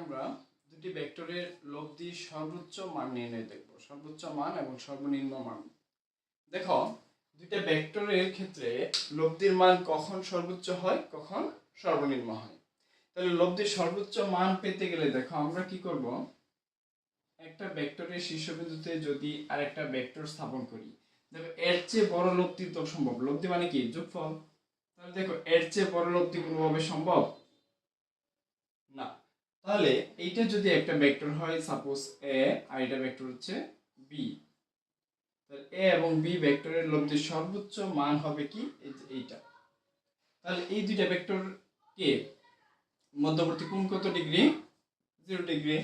আমরা দুটি ভেক্টরের লব্ধি সর্বোচ্চ মান নির্ণয় দেখব, সর্বোচ্চ মান এবং সর্বনিম্ন মান। দেখো, দুইটা ভেক্টরের ক্ষেত্রে লব্ধির মান কখন সর্বোচ্চ হয়, কখন সর্বনিম্ন হয়। তাহলে লব্ধির সর্বোচ্চ মান পেতে গেলে দেখো, আমরা কি করব? একটা ভেক্টরের শীর্ষবিন্দুতে যদি আরেকটা ভেক্টর স্থাপন করি, দেখো, এর চেয়ে বড় লব্ধি তো সম্ভব। লব্ধি মানে কি? যোগফল। তাহলে দেখো, এর চেয়ে বড় লব্ধি কোনোভাবে সম্ভব? তাহলে এইটা যদি একটা ভেক্টর হয় সাপোজ এ আর এটা ভেক্টর হচ্ছে বি তাহলে এ এবং বি ভেক্টরের লব্ধির সর্বোচ্চ মান হবে কি? এইটা। তাহলে এই দুইটা ভেক্টর কে? মধ্যবর্তী কোণ কত ডিগ্রি? Zero degree.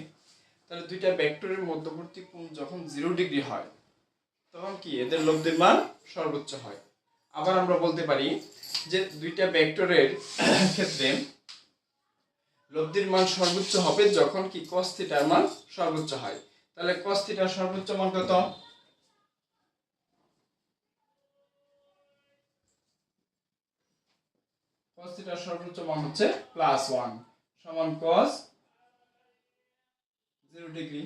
তাহলে দুইটা ভেক্টরের মধ্যবর্তী কোণ যখন জিরো ডিগ্রি হয়, তখন কি? এদের লব্ধির মান সর্বোচ্চ হয়। আবার আমরা বলতে পারি যে দুইটা ভেক্টরের ক্ষেত্রে লব্ধির মান সর্বোচ্চ হবে যখন কি cos থিটার মান সর্বোচ্চ হয়। তাহলে cos থিটার সর্বোচ্চ মান কত? cos থিটার সর্বোচ্চ মান হচ্ছে প্লাস ওয়ান সমান cos জিরো ডিগ্রি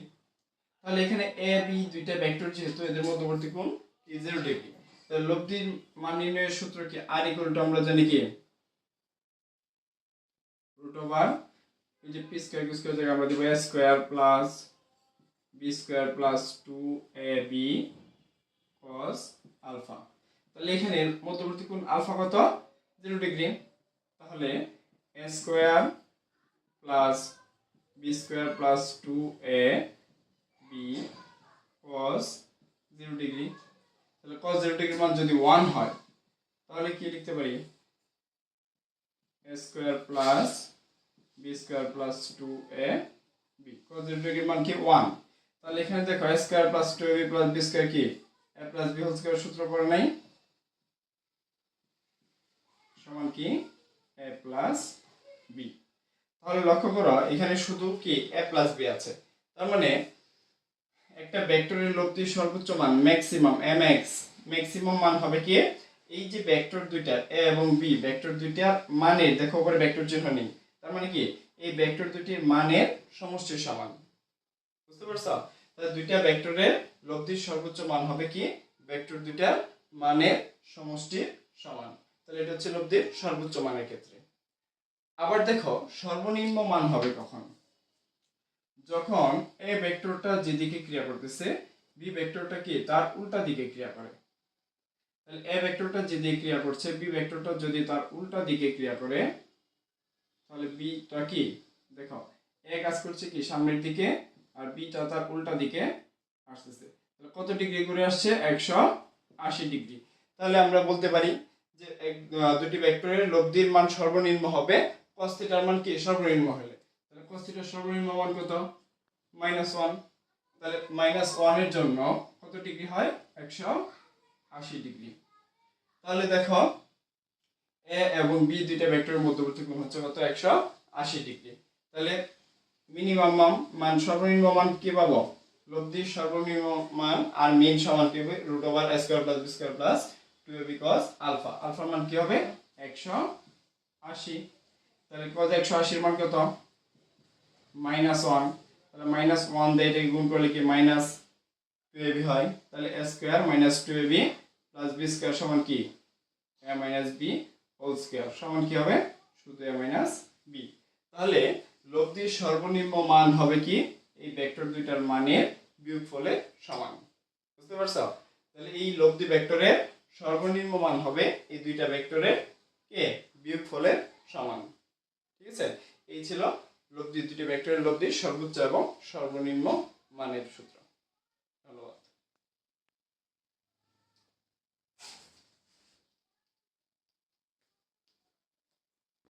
তাহলে এখানে এ বি দুইটা ভেক্টর যেহেতু এদের মধ্যবর্তী কোণ কি জিরো ডিগ্রি তাহলে লব্ধির মান নির্ণয়ের সূত্র কি? আর ইকুয়াল আমরা জানি কি? রুট ওভার এই যে পি স্কোয়ার কিউ স্কোয়ার জায়গায় আমরা দিব A square plus B square plus two A B cos alpha তাহলে এখানে মধ্যবর্তী কোণ আলফা কত? জিরো ডিগ্রি তাহলে A square plus B square plus two A B cos zero degree তাহলে কস জিরো ডিগ্রির মান যদি ওয়ান হয়, তাহলে কি লিখতে পারি? A square plus B square plus two A B zero ডিগ্রির মান কি ওয়ান তাহলে এখানে দেখো A square plus two A B plus B square কি? A plus B whole square সূত্র পড়ে নাই? সমান কি? এ প্লাস বি তাহলে লক্ষ্য করো, এখানে শুধু কি এ প্লাস বি আছে। তার মানে একটা ভেক্টরের লব্ধির সর্বোচ্চ মান ম্যাক্সিমাম এম এক্স ম্যাক্সিমাম মান হবে কি? এই যে ভেক্টর দুইটা এ এবং বি ভেক্টর দুইটার মানের দেখো উপরে ভেক্টর চিহ্ন নেই। তার মানে কি? এই ভেক্টর দুটির মানের সমষ্টির সমান। বুঝতে পারছ? তাহলে দুইটা ভেক্টরের লব্ধির সর্বোচ্চ মান হবে কি? ভেক্টর দুইটার মানের সমষ্টির সমান। তাহলে এটা হচ্ছে লব্ধির সর্বোচ্চ মানের ক্ষেত্রে। আবার দেখো, সর্বনিম্ন মান হবে কখন? যখন এ ভেক্টরটা যেদিকে ক্রিয়া করতেছে বি ভেক্টরটা কি? তার উল্টা দিকে ক্রিয়া করে। তাহলে এ ভেক্টরটা যেদিকে ক্রিয়া করছে বি ভেক্টরটা যদি তার উল্টা দিকে ক্রিয়া করে তাহলে বিটা কি? দেখো এ কাজ করছে কি? সামনের দিকে, আর বিটা তার উল্টা দিকে আসতেছে। তাহলে কত ডিগ্রি করে আসছে? একশো আশি ডিগ্রি। তাহলে আমরা বলতে পারি যে এক- দুটি ভেক্টরের লব্ধির মান সর্বনিম্ন হবে। cos থিটার মান কি? সর্বনিম্ন হলে। তাহলে cos সর্বনিম্ন মান কত? মাইনাস ওয়ান তাহলে মাইনাস ওয়ানের জন্য কত ডিগ্রি হয়? একশো আশি ডিগ্রি। তাহলে দেখো এ এবং বি দুইটা ভেক্টরের মধ্যবর্তী কোণ হচ্ছে কত? একশো আশি ডিগ্রি। তাহলে মিনিমাম মান সর্বনিম্ন মান কি পাবো? লব্ধির সর্বনিম্ন মান আর মিন সমান কি হবে? Root over square plus B square plus two A B cos alpha. আলফার মান কি হবে? একশো আশি। তাহলে কত একশো আশির মান কত? Minus one. তাহলে মাইনাস ওয়ান দিয়ে এটাকে গুণ করলে কি মাইনাস টু এ বি হয়? তাহলে square minus two A B plus B square সমান কি? A minus B whole square সমান কি হবে? শুধু এ মাইনাস বি তাহলে লব্ধির সর্বনিম্ন মান হবে কি? এই ভেক্টর দুইটার মানের বিয়োগফলের সমান। বুঝতে পারছ? তাহলে এই লব্ধি ভেক্টরের সর্বনিম্ন মান হবে এই দুইটা ভেক্টরের কে? বিয়োগফলের সমান। ঠিক আছে? এই ছিল লব্ধি দুটি ভেক্টরের লব্ধির সর্বোচ্চ এবং সর্বনিম্ন মানের সূত্র।